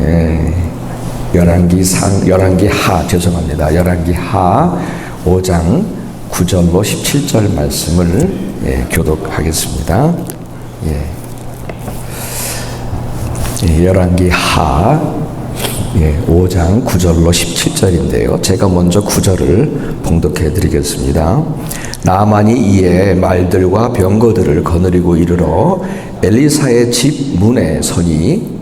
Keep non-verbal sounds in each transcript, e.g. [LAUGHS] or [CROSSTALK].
예, 열왕기 상 열왕기 하 죄송합니다. 열왕기 하 5장 9절로 17절 말씀을 예, 교독하겠습니다. 예. 예, 열왕기 하 예, 5장 9절로 17절인데요. 제가 먼저 9절을 봉독해 드리겠습니다. 나만이 이에 말들과 병거들을 거느리고 이르러 엘리사의 집 문에 서니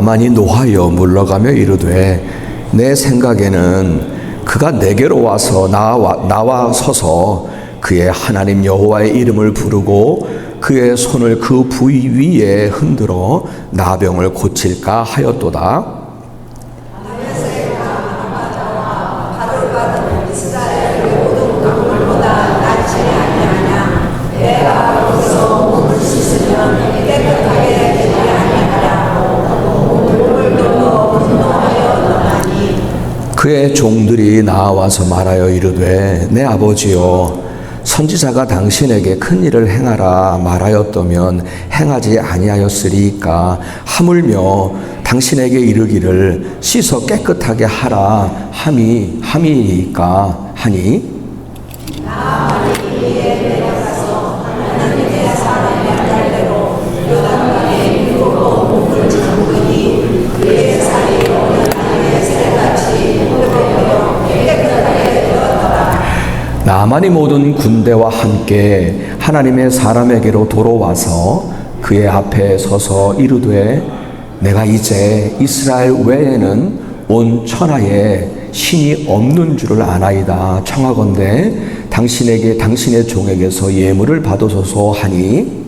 나만이 노하여 물러가며 이르되 내 생각에는 그가 내게로 와서 나와, 나와 서서 그의 하나님 여호와의 이름을 부르고 그의 손을 그 부위 위에 흔들어 나병을 고칠까 하였도다. 그의 종들이 나와서 말하여 이르되 내 아버지여 선지자가 당신에게 큰 일을 행하라 말하였다면 행하지 아니하였으리까? 하물며 당신에게 이르기를 씻어 깨끗하게 하라 함이 함이니까? 하니 나만이 모든 군대와 함께 하나님의 사람에게로 돌아와서 그의 앞에 서서 이르되 내가 이제 이스라엘 외에는 온 천하에 신이 없는 줄을 아나이다. 청하건대 당신에게 당신의 종에게서 예물을 받으소서 하니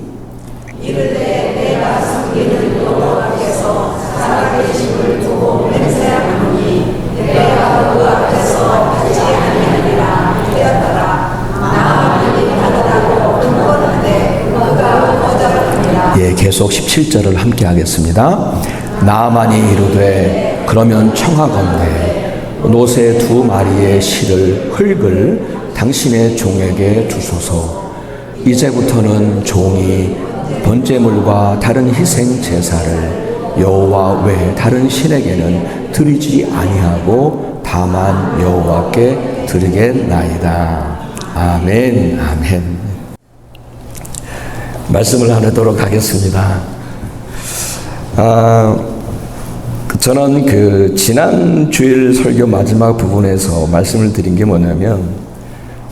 예, 계속 17절을 함께 하겠습니다. 나만이 이르되 그러면 청하건대 노새 두 마리의 실을 흙을 당신의 종에게 주소서. 이제부터는 종이 번제물과 다른 희생 제사를 여호와 외 다른 신에게는 드리지 아니하고 다만 여호와께 드리겠나이다. 아멘. 아멘. 말씀을 나누도록 하겠습니다. 아, 저는 그 지난 주일 설교 마지막 부분에서 말씀을 드린 게 뭐냐면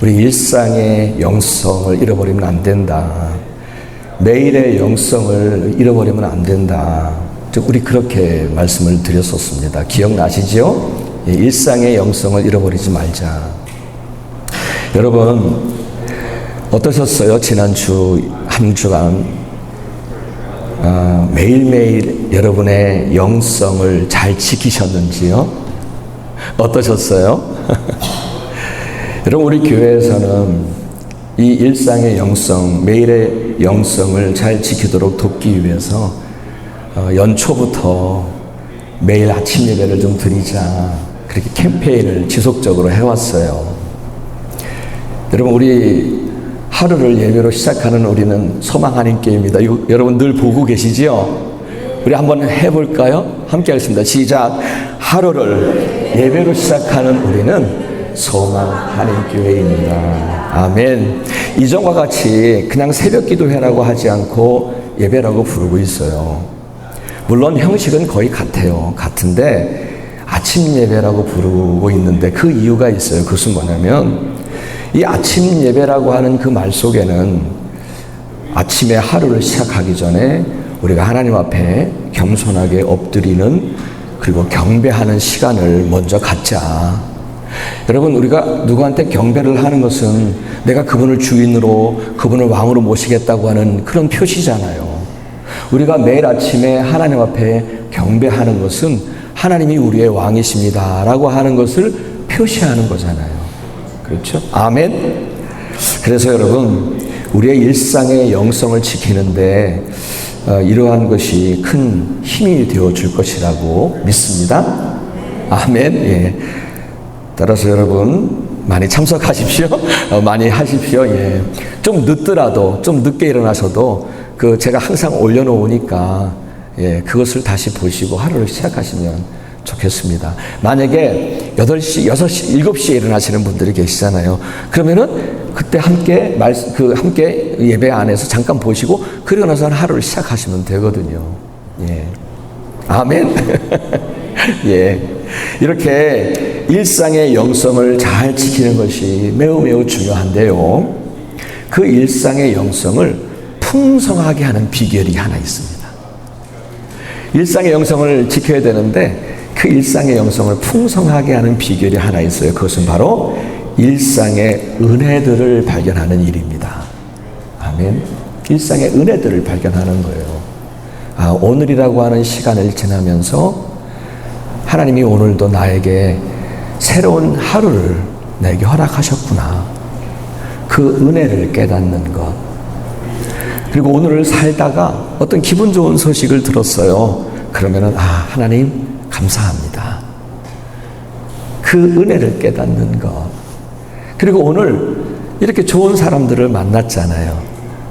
우리 일상의 영성을 잃어버리면 안 된다. 매일의 영성을 잃어버리면 안 된다. 즉 우리 그렇게 말씀을 드렸었습니다. 기억나시죠? 예, 일상의 영성을 잃어버리지 말자. 여러분 어떠셨어요? 지난주 한 주간 어, 매일매일 여러분의 영성을 잘 지키셨는지요? 어떠셨어요? [LAUGHS] 여러분 우리 교회에서는 이 일상의 영성, 매일의 영성을 잘 지키도록 돕기 위해서 어, 연초부터 매일 아침 예배를 좀 드리자 그렇게 캠페인을 지속적으로 해왔어요. 여러분 우리 하루를 예배로 시작하는 우리는 소망 하나님께입니다. 여러분 늘 보고 계시지요? 우리 한번 해볼까요? 함께 하겠습니다. 시작. 하루를 예배로 시작하는 우리는 소망 하나님교회입니다. 아멘. 이전과 같이 그냥 새벽 기도회라고 하지 않고 예배라고 부르고 있어요. 물론 형식은 거의 같아요. 같은데 아침 예배라고 부르고 있는데 그 이유가 있어요. 그것은 뭐냐면 이 아침 예배라고 하는 그 말 속에는 아침에 하루를 시작하기 전에 우리가 하나님 앞에 겸손하게 엎드리는 그리고 경배하는 시간을 먼저 갖자. 여러분, 우리가 누구한테 경배를 하는 것은 내가 그분을 주인으로, 그분을 왕으로 모시겠다고 하는 그런 표시잖아요. 우리가 매일 아침에 하나님 앞에 경배하는 것은 하나님이 우리의 왕이십니다. 라고 하는 것을 표시하는 거잖아요. 그렇죠? 아멘. 그래서 여러분, 우리의 일상의 영성을 지키는데 어, 이러한 것이 큰 힘이 되어 줄 것이라고 믿습니다. 아멘. 예. 따라서 여러분 많이 참석하십시오. [LAUGHS] 어, 많이 하십시오. 예. 좀 늦더라도 좀 늦게 일어나셔도 그 제가 항상 올려놓으니까 예, 그것을 다시 보시고 하루를 시작하시면 좋겠습니다. 만약에 8시, 6시, 7시에 일어나시는 분들이 계시잖아요. 그러면은 그때 함께 말, 그 함께 예배 안에서 잠깐 보시고 그리고 나서 하루를 시작하시면 되거든요. 예. 아멘. [LAUGHS] 예. 이렇게 일상의 영성을 잘 지키는 것이 매우 매우 중요한데요. 그 일상의 영성을 풍성하게 하는 비결이 하나 있습니다. 일상의 영성을 지켜야 되는데 그 일상의 영성을 풍성하게 하는 비결이 하나 있어요. 그것은 바로 일상의 은혜들을 발견하는 일입니다. 아멘. 일상의 은혜들을 발견하는 거예요. 아, 오늘이라고 하는 시간을 지나면서 하나님이 오늘도 나에게 새로운 하루를 내게 허락하셨구나. 그 은혜를 깨닫는 것. 그리고 오늘을 살다가 어떤 기분 좋은 소식을 들었어요. 그러면은, 아, 하나님, 감사합니다. 그 은혜를 깨닫는 것. 그리고 오늘 이렇게 좋은 사람들을 만났잖아요.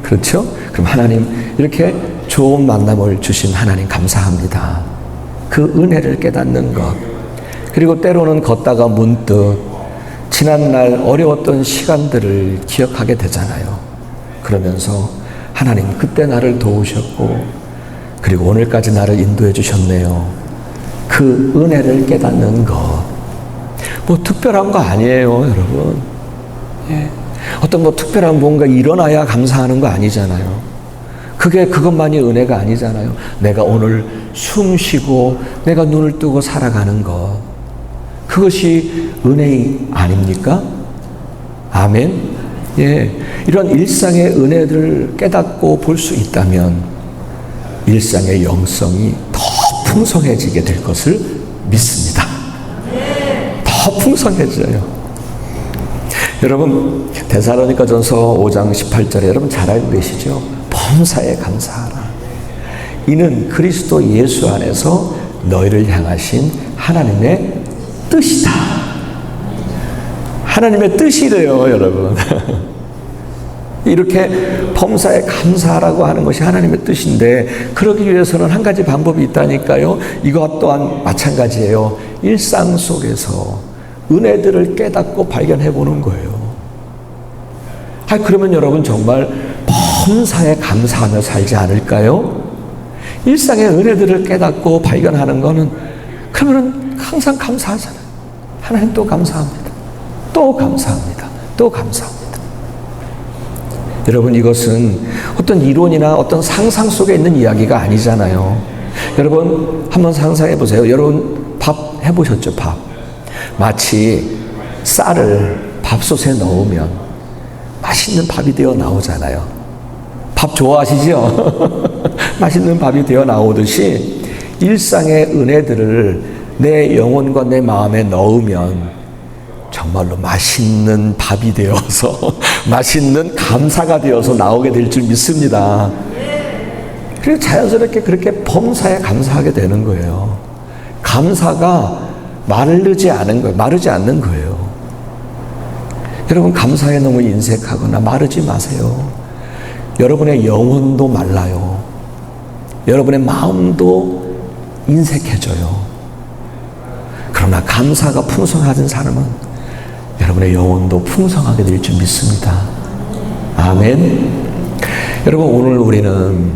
그렇죠? 그럼 하나님, 이렇게 좋은 만남을 주신 하나님 감사합니다. 그 은혜를 깨닫는 것. 그리고 때로는 걷다가 문득 지난날 어려웠던 시간들을 기억하게 되잖아요. 그러면서 하나님 그때 나를 도우셨고 그리고 오늘까지 나를 인도해 주셨네요. 그 은혜를 깨닫는 것. 뭐 특별한 거 아니에요, 여러분. 예. 어떤 뭐 특별한 뭔가 일어나야 감사하는 거 아니잖아요. 그게 그것만이 은혜가 아니잖아요. 내가 오늘 숨 쉬고 내가 눈을 뜨고 살아가는 것. 그것이 은혜 아닙니까? 아멘. 예. 이런 일상의 은혜들을 깨닫고 볼 수 있다면 일상의 영성이 더 풍성해지게 될 것을 믿습니다. 더 풍성해져요. 여러분 데살로니가 전서 5장 18절에 여러분 잘 알고 계시죠? 범사에 감사하라. 이는 그리스도 예수 안에서 너희를 향하신 하나님의 뜻이다. 하나님의 뜻이래요, 여러분. [LAUGHS] 이렇게 범사에 감사하라고 하는 것이 하나님의 뜻인데 그러기 위해서는 한 가지 방법이 있다니까요. 이것 또한 마찬가지예요. 일상 속에서 은혜들을 깨닫고 발견해 보는 거예요. 아, 그러면 여러분 정말 범사에 감사하며 살지 않을까요? 일상의 은혜들을 깨닫고 발견하는 거는 그러면 항상 감사하잖아요. 하나님 또 감사합니다. 또 감사합니다. 또 감사합니다. 여러분 이것은 어떤 이론이나 어떤 상상 속에 있는 이야기가 아니잖아요. 여러분 한번 상상해 보세요. 여러분 밥 해보셨죠? 밥. 마치 쌀을 밥솥에 넣으면 맛있는 밥이 되어 나오잖아요. 밥 좋아하시죠? [LAUGHS] 맛있는 밥이 되어 나오듯이 일상의 은혜들을 내 영혼과 내 마음에 넣으면 정말로 맛있는 밥이 되어서 맛있는 감사가 되어서 나오게 될 줄 믿습니다. 그리고 자연스럽게 그렇게 범사에 감사하게 되는 거예요. 감사가 마르지 않은 거예요. 마르지 않는 거예요. 여러분 감사에 너무 인색하거나 마르지 마세요. 여러분의 영혼도 말라요. 여러분의 마음도 인색해져요. 그러나 감사가 풍성하던 사람은 여러분의 영혼도 풍성하게 될 줄 믿습니다. 아멘. 여러분 오늘 우리는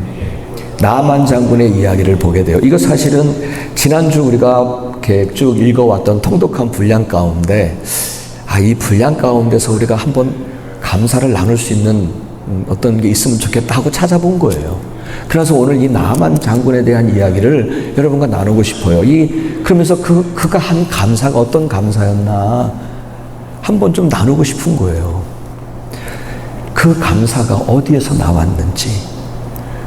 나만 장군의 이야기를 보게 돼요. 이거 사실은 지난주 우리가 이렇게 쭉 읽어왔던 통독한 분량 가운데 아, 이 분량 가운데서 우리가 한번 감사를 나눌 수 있는 어떤 게 있으면 좋겠다 하고 찾아본 거예요. 그래서 오늘 이 나만 장군에 대한 이야기를 여러분과 나누고 싶어요. 이 그러면서 그 그가 한 감사가 어떤 감사였나 한번 좀 나누고 싶은 거예요. 그 감사가 어디에서 나왔는지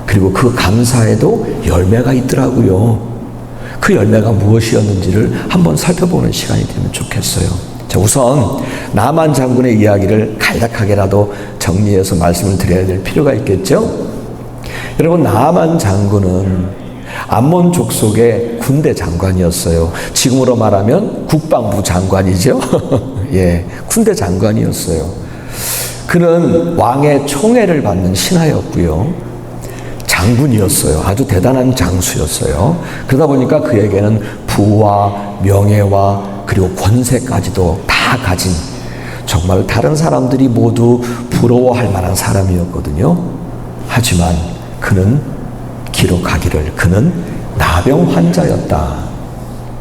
그리고 그 감사에도 열매가 있더라고요. 그 열매가 무엇이었는지를 한번 살펴보는 시간이 되면 좋겠어요. 자, 우선 나만 장군의 이야기를 간략하게라도 정리해서 말씀을 드려야 될 필요가 있겠죠? 여러분 나만 장군은 암몬 족속의 군대 장관이었어요. 지금으로 말하면 국방부 장관이죠. [LAUGHS] 예, 군대 장관이었어요. 그는 왕의 총애를 받는 신하였고요. 장군이었어요. 아주 대단한 장수였어요. 그러다 보니까 그에게는 부와 명예와 그리고 권세까지도 다 가진 정말 다른 사람들이 모두 부러워할 만한 사람이었거든요. 하지만 그는 기록하기를 그는 나병 환자였다.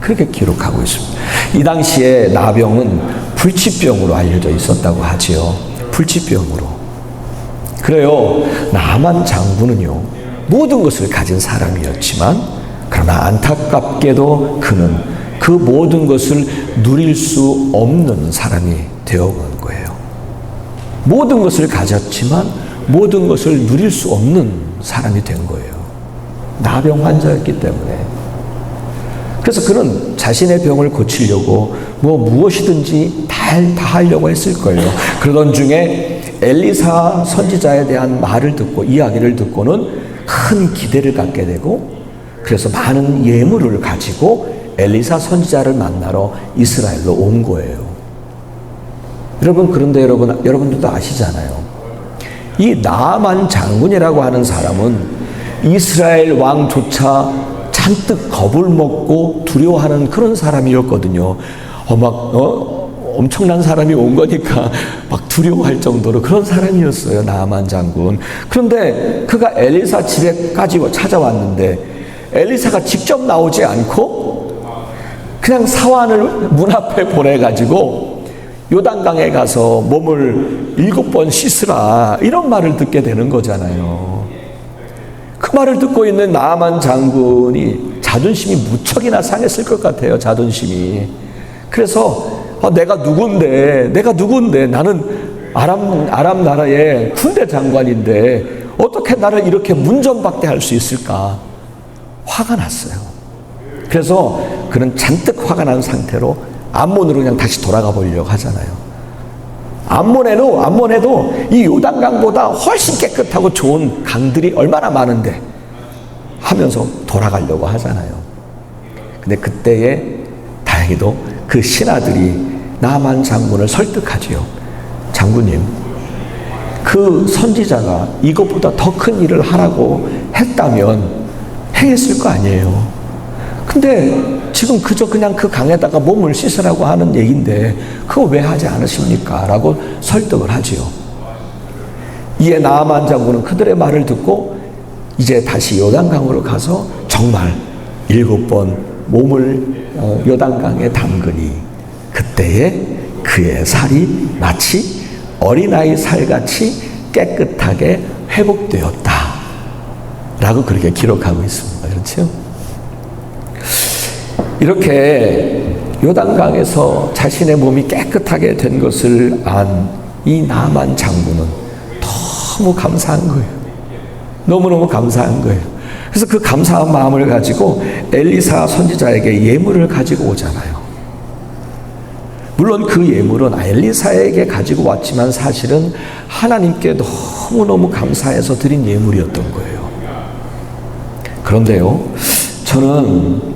그렇게 기록하고 있습니다. 이 당시에 나병은 불치병으로 알려져 있었다고 하지요. 불치병으로. 그래요. 나만 장군은요. 모든 것을 가진 사람이었지만 그러나 안타깝게도 그는 그 모든 것을 누릴 수 없는 사람이 되어간 거예요. 모든 것을 가졌지만 모든 것을 누릴 수 없는 사람이 된 거예요. 나병 환자였기 때문에. 그래서 그는 자신의 병을 고치려고 뭐 무엇이든지 다, 다 하려고 했을 거예요. 그러던 중에 엘리사 선지자에 대한 말을 듣고 이야기를 듣고는 큰 기대를 갖게 되고 그래서 많은 예물을 가지고 엘리사 선지자를 만나러 이스라엘로 온 거예요. 여러분 그런데 여러분 여러분들도 아시잖아요. 이 나만 장군이라고 하는 사람은 이스라엘 왕조차 잔뜩 겁을 먹고 두려워하는 그런 사람이었거든요. 어, 막, 어, 엄청난 사람이 온 거니까 [LAUGHS] 막 두려워할 정도로 그런 사람이었어요. 나만 장군. 그런데 그가 엘리사 집에까지 찾아왔는데 엘리사가 직접 나오지 않고 그냥 사환을 문 앞에 보내가지고 요단강에 가서 몸을 일곱 번 씻으라 이런 말을 듣게 되는 거잖아요. 그 말을 듣고 있는 나만 장군이 자존심이 무척이나 상했을 것 같아요. 자존심이. 그래서 어, 내가 누군데, 내가 누군데, 나는 아람 아람 나라의 군대 장관인데 어떻게 나를 이렇게 문전박대할 수 있을까? 화가 났어요. 그래서 그는 잔뜩 화가 난 상태로 암몬으로 그냥 다시 돌아가 보려고 하잖아요. 암몬에도 암몬에도 이 요단강보다 훨씬 깨끗하고 좋은 강들이 얼마나 많은데 하면서 돌아가려고 하잖아요. 근데 그때에 다행히도 그 신하들이 나만 장군을 설득하지요. 장군님, 그 선지자가 이것보다 더 큰 일을 하라고 했다면 행했을 거 아니에요. 근데 지금 그저 그냥 그 강에다가 몸을 씻으라고 하는 얘기인데 그거 왜 하지 않으십니까? 라고 설득을 하지요. 이에 나아만 장군은 그들의 말을 듣고 이제 다시 요단강으로 가서 정말 일곱 번 몸을 어, 요단강에 담그니 그때에 그의 살이 마치 어린아이 살같이 깨끗하게 회복되었다. 라고 그렇게 기록하고 있습니다. 그렇죠? 이렇게 요단강에서 자신의 몸이 깨끗하게 된 것을 안 이 나만 장군은 너무 감사한 거예요. 너무너무 감사한 거예요. 그래서 그 감사한 마음을 가지고 엘리사 선지자에게 예물을 가지고 오잖아요. 물론 그 예물은 엘리사에게 가지고 왔지만 사실은 하나님께 너무너무 감사해서 드린 예물이었던 거예요. 그런데요, 저는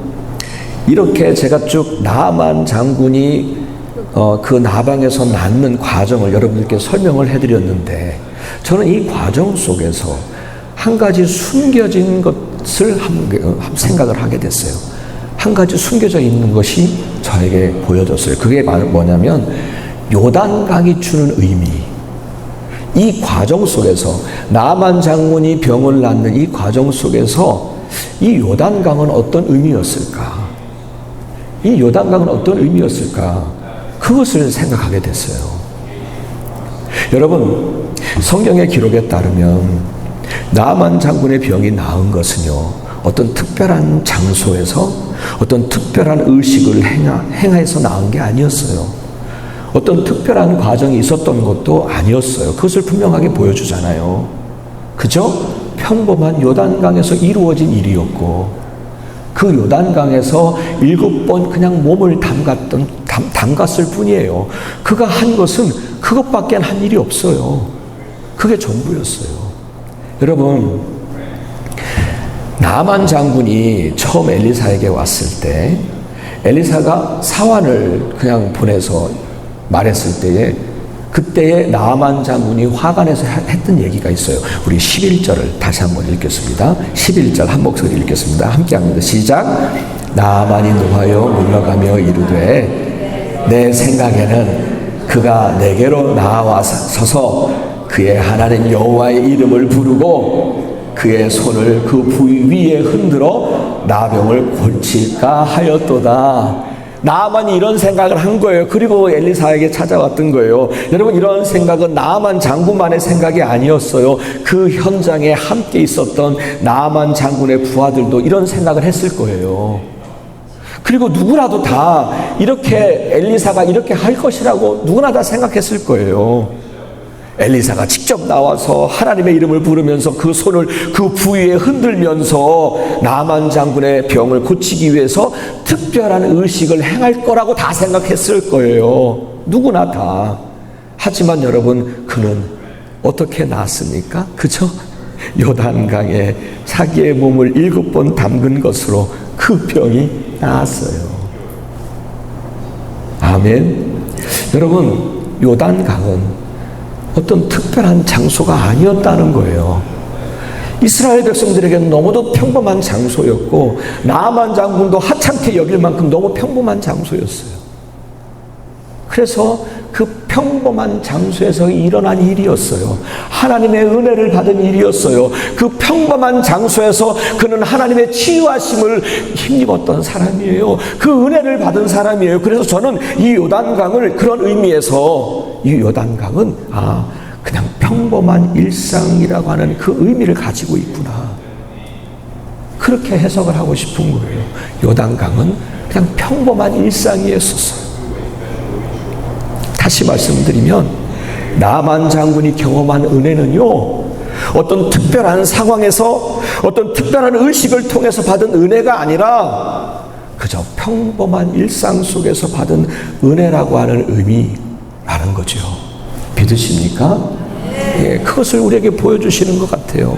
이렇게 제가 쭉 나만 장군이 어, 그 나방에서 낳는 과정을 여러분들께 설명을 해드렸는데 저는 이 과정 속에서 한 가지 숨겨진 것을 한, 생각을 하게 됐어요. 한 가지 숨겨져 있는 것이 저에게 보여졌어요. 그게 뭐냐면 요단강이 주는 의미. 이 과정 속에서 나만 장군이 병을 낳는 이 과정 속에서 이 요단강은 어떤 의미였을까? 이 요단강은 어떤 의미였을까? 그것을 생각하게 됐어요. 여러분, 성경의 기록에 따르면 나만 장군의 병이 나은 것은요, 어떤 특별한 장소에서 어떤 특별한 의식을 행하, 행해서 나은 게 아니었어요. 어떤 특별한 과정이 있었던 것도 아니었어요. 그것을 분명하게 보여주잖아요. 그저 평범한 요단강에서 이루어진 일이었고, 그 요단강에서 일곱 번 그냥 몸을 담갔던, 담, 담갔을 뿐이에요. 그가 한 것은 그것밖에 한 일이 없어요. 그게 전부였어요. 여러분, 나만 장군이 처음 엘리사에게 왔을 때 엘리사가 사환을 그냥 보내서 말했을 때에 그때에 나만 장군이 화관에서 했던 얘기가 있어요. 우리 11절을 다시 한번 읽겠습니다. 11절 한 목소리 읽겠습니다. 함께 합니다. 시작. 나만이 노하여 물러가며 이르되 내 생각에는 그가 내게로 나와서서 그의 하나님 여호와의 이름을 부르고 그의 손을 그 부위 위에 흔들어 나병을 고칠까 하였도다. 나만이 이런 생각을 한 거예요. 그리고 엘리사에게 찾아왔던 거예요. 여러분 이런 생각은 나만 장군만의 생각이 아니었어요. 그 현장에 함께 있었던 나만 장군의 부하들도 이런 생각을 했을 거예요. 그리고 누구라도 다 이렇게 엘리사가 이렇게 할 것이라고 누구나 다 생각했을 거예요. 엘리사가 직접 나와서 하나님의 이름을 부르면서 그 손을 그 부위에 흔들면서 나만 장군의 병을 고치기 위해서 특별한 의식을 행할 거라고 다 생각했을 거예요. 누구나 다. 하지만 여러분, 그는 어떻게 나았습니까? 그죠? 요단강에 자기의 몸을 일곱 번 담근 것으로 그 병이 나았어요. 아멘. 여러분, 요단강은 어떤 특별한 장소가 아니었다는 거예요. 이스라엘 백성들에게는 너무도 평범한 장소였고 나만 장군도 하찮게 여길 만큼 너무 평범한 장소였어요. 그래서 그 평범한 장소에서 일어난 일이었어요. 하나님의 은혜를 받은 일이었어요. 그 평범한 장소에서 그는 하나님의 치유하심을 힘입었던 사람이에요. 그 은혜를 받은 사람이에요. 그래서 저는 이 요단강을 그런 의미에서 이 요단강은 아 그냥 평범한 일상이라고 하는 그 의미를 가지고 있구나. 그렇게 해석을 하고 싶은 거예요. 요단강은 그냥 평범한 일상이었었어요. 다시 말씀드리면 나만 장군이 경험한 은혜는요. 어떤 특별한 상황에서 어떤 특별한 의식을 통해서 받은 은혜가 아니라 그저 평범한 일상 속에서 받은 은혜라고 하는 의미라는 거죠. 믿으십니까? 예, 그것을 우리에게 보여주시는 것 같아요.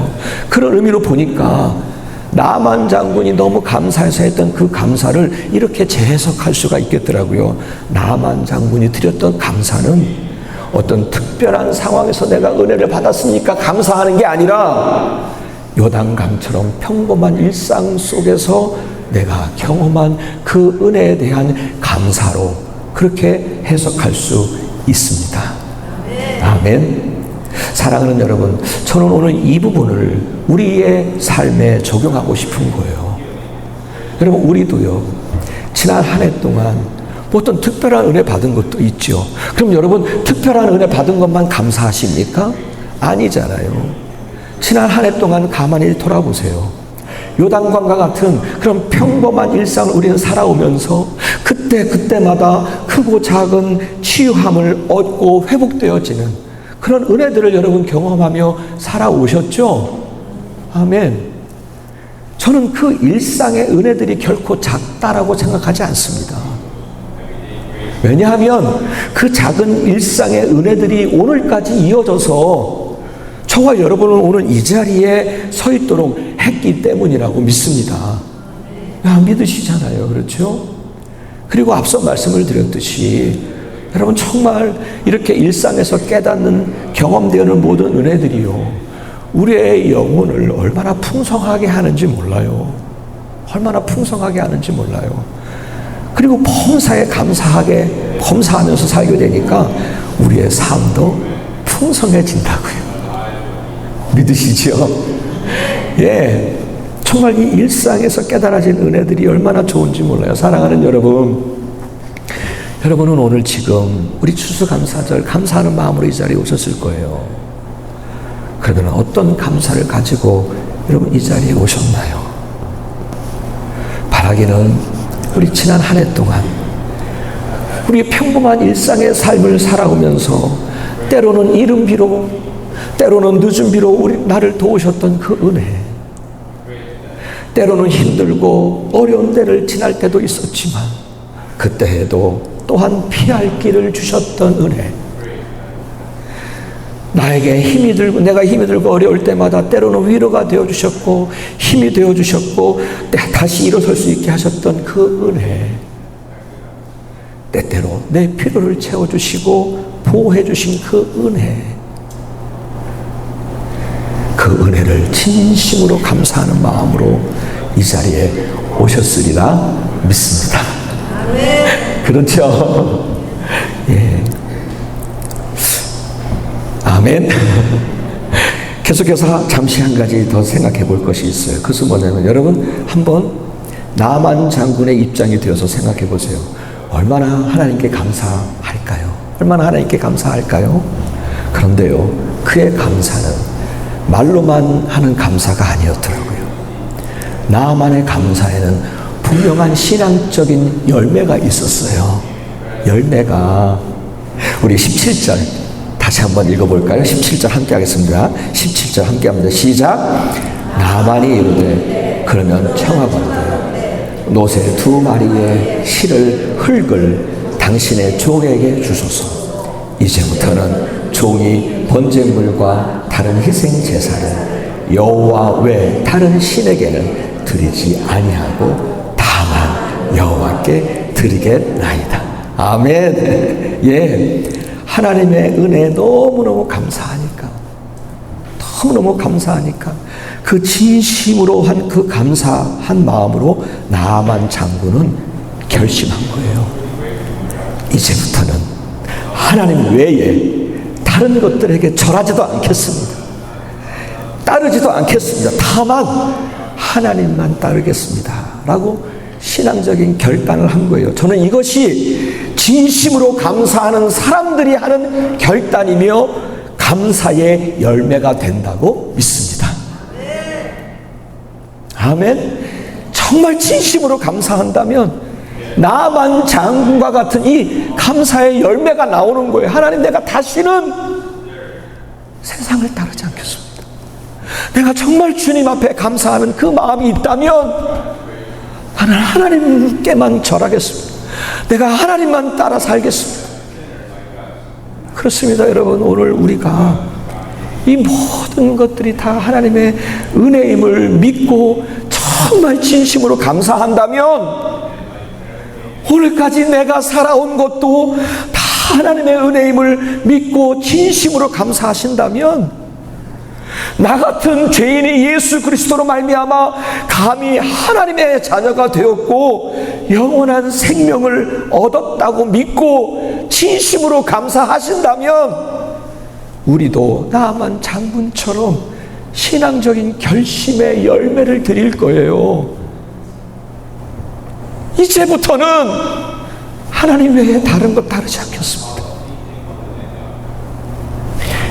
그런 의미로 보니까 나만 장군이 너무 감사해서 했던 그 감사를 이렇게 재해석할 수가 있겠더라고요. 나만 장군이 드렸던 감사는 어떤 특별한 상황에서 내가 은혜를 받았으니까 감사하는 게 아니라 요단강처럼 평범한 일상 속에서 내가 경험한 그 은혜에 대한 감사로 그렇게 해석할 수 있습니다. 아멘. 사랑하는 여러분, 저는 오늘 이 부분을 우리의 삶에 적용하고 싶은 거예요. 여러분, 우리도요, 지난 한 해 동안 어떤 특별한 은혜 받은 것도 있죠. 그럼 여러분, 특별한 은혜 받은 것만 감사하십니까? 아니잖아요. 지난 한 해 동안 가만히 돌아보세요. 요단강과 같은 그런 평범한 일상을 우리는 살아오면서 그때 그때마다 크고 작은 치유함을 얻고 회복되어지는 그런 은혜들을 여러분 경험하며 살아오셨죠? 아멘. 저는 그 일상의 은혜들이 결코 작다라고 생각하지 않습니다. 왜냐하면 그 작은 일상의 은혜들이 오늘까지 이어져서 저와 여러분은 오늘 이 자리에 서 있도록 했기 때문이라고 믿습니다. 야, 믿으시잖아요. 그렇죠? 그리고 앞서 말씀을 드렸듯이 여러분 정말 이렇게 일상에서 깨닫는 경험되는 모든 은혜들이요. 우리의 영혼을 얼마나 풍성하게 하는지 몰라요. 얼마나 풍성하게 하는지 몰라요. 그리고 범사에 감사하게 범사하면서 살게 되니까 우리의 삶도 풍성해진다고요. 믿으시죠? [LAUGHS] 예. 정말 이 일상에서 깨달아진 은혜들이 얼마나 좋은지 몰라요. 사랑하는 여러분. 여러분은 오늘 지금 우리 추수감사절 감사하는 마음으로 이 자리에 오셨을 거예요. 그러면 어떤 감사를 가지고 여러분 이 자리에 오셨나요? 바라기는 우리 지난 한 해 동안 우리 평범한 일상의 삶을 살아오면서 때로는 이른 비로 때로는 늦은 비로 우리 나를 도우셨던 그 은혜 때로는 힘들고 어려운 때를 지날 때도 있었지만 그때에도 또한 피할 길을 주셨던 은혜. 나에게 힘이 들고 내가 힘이 들고 어려울 때마다 때로는 위로가 되어 주셨고 힘이 되어 주셨고 다시 일어설 수 있게 하셨던 그 은혜 때때로 내 필요를 채워 주시고 보호해 주신 그 은혜 그 은혜를 진심으로 감사하는 마음으로 이 자리에 오셨으리라 믿습니다. 그렇죠? 예. 아멘. 계속해서 잠시 한 가지 더 생각해 볼 것이 있어요. 그것은 뭐냐면 여러분 한번 나만 장군의 입장이 되어서 생각해 보세요. 얼마나 하나님께 감사할까요? 얼마나 하나님께 감사할까요? 그런데요, 그의 감사는 말로만 하는 감사가 아니었더라고요. 나만의 감사에는 분명한 신앙적인 열매가 있었어요. 열매가 우리 17절 다시 한번 읽어볼까요? 17절 함께 하겠습니다. 17절 함께 합니다. 시작. 나만이 이르되 그러면 청하건대 노새 두 마리의 실을 흙을 당신의 종에게 주소서. 이제부터는 종이 번제물과 다른 희생 제사를 여호와 외 다른 신에게는 드리지 아니하고 여호와께 드리겠나이다. 아멘. 예. 하나님의 은혜에 너무너무 감사하니까. 너무너무 감사하니까. 그 진심으로 한 그 감사한 마음으로 나만 장군은 결심한 거예요. 이제부터는 하나님 외에 다른 것들에게 절하지도 않겠습니다. 따르지도 않겠습니다. 다만 하나님만 따르겠습니다. 라고 신앙적인 결단을 한 거예요. 저는 이것이 진심으로 감사하는 사람들이 하는 결단이며 감사의 열매가 된다고 믿습니다. 아멘. 정말 진심으로 감사한다면 나만 장군과 같은 이 감사의 열매가 나오는 거예요. 하나님 내가 다시는 세상을 따르지 않겠습니다. 내가 정말 주님 앞에 감사하는 그 마음이 있다면 하나님께만 절하겠습니다. 내가 하나님만 따라 살겠습니다. 그렇습니다, 여러분. 오늘 우리가 이 모든 것들이 다 하나님의 은혜임을 믿고 정말 진심으로 감사한다면 오늘까지 내가 살아온 것도 다 하나님의 은혜임을 믿고 진심으로 감사하신다면 나 같은 죄인이 예수 그리스도로 말미암아 감히 하나님의 자녀가 되었고 영원한 생명을 얻었다고 믿고 진심으로 감사하신다면 우리도 나만 장군처럼 신앙적인 결심의 열매를 드릴 거예요. 이제부터는 하나님 외에 다른 것 다르지 않겠습니다.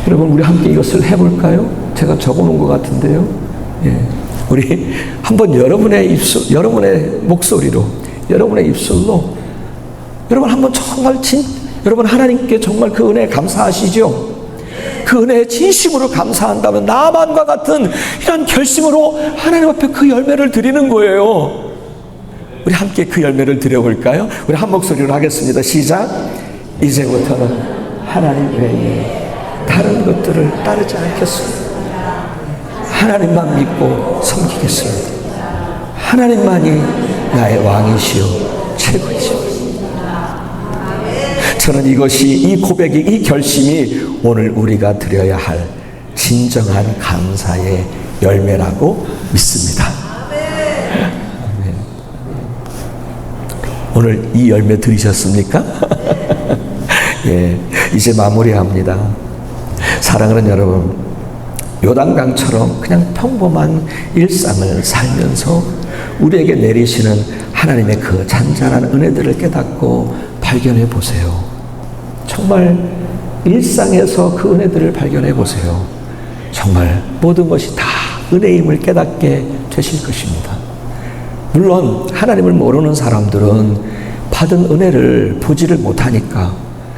여러분, 우리 함께 이것을 해볼까요? 제가 적어놓은 것 같은데요. 예. 우리 [LAUGHS] 한번 여러분의 입술, 여러분의 목소리로, 여러분의 입술로, 여러분 한번 정말 진, 여러분 하나님께 정말 그 은혜 감사하시죠? 그 은혜에 진심으로 감사한다면 나만과 같은 이런 결심으로 하나님 앞에 그 열매를 드리는 거예요. 우리 함께 그 열매를 드려볼까요? 우리 한 목소리로 하겠습니다. 시작. 이제부터는 하나님 외에 다른 것들을 따르지 않겠습니다. 하나님만 믿고 섬기겠습니다. 하나님만이 나의 왕이시요 최고이시오. 저는 이것이 이 고백이 이 결심이 오늘 우리가 드려야 할 진정한 감사의 열매라고 믿습니다. 아멘. 오늘 이 열매 들으셨습니까? [LAUGHS] 예, 이제 마무리합니다. 사랑하는 여러분, 요단강처럼 그냥 평범한 일상을 살면서 우리에게 내리시는 하나님의 그 잔잔한 은혜들을 깨닫고 발견해 보세요. 정말 일상에서 그 은혜들을 발견해 보세요. 정말 모든 것이 다 은혜임을 깨닫게 되실 것입니다. 물론 하나님을 모르는 사람들은 받은 은혜를 보지를 못하니까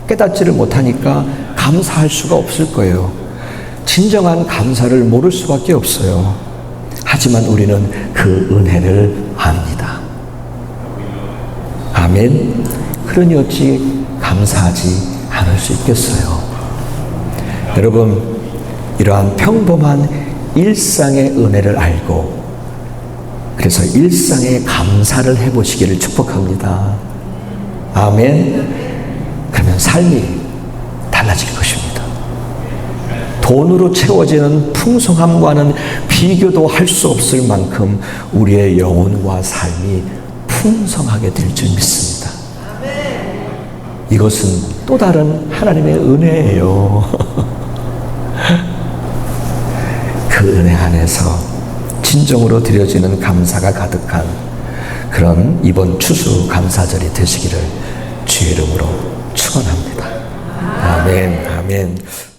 깨닫지를 못하니까 감사할 수가 없을 거예요. 진정한 감사를 모를 수밖에 없어요. 하지만 우리는 그 은혜를 압니다. 아멘. 그러니 어찌 감사하지 않을 수 있겠어요. 여러분, 이러한 평범한 일상의 은혜를 알고 그래서 일상에 감사를 해보시기를 축복합니다. 아멘. 그러면 삶이 달라질 것입니다. 돈으로 채워지는 풍성함과는 비교도 할 수 없을 만큼 우리의 영혼과 삶이 풍성하게 될 줄 믿습니다. 이것은 또 다른 하나님의 은혜예요. [LAUGHS] 그 은혜 안에서 진정으로 드려지는 감사가 가득한 그런 이번 추수 감사절이 되시기를 주의 이름으로 축원합니다. 아멘. 아멘.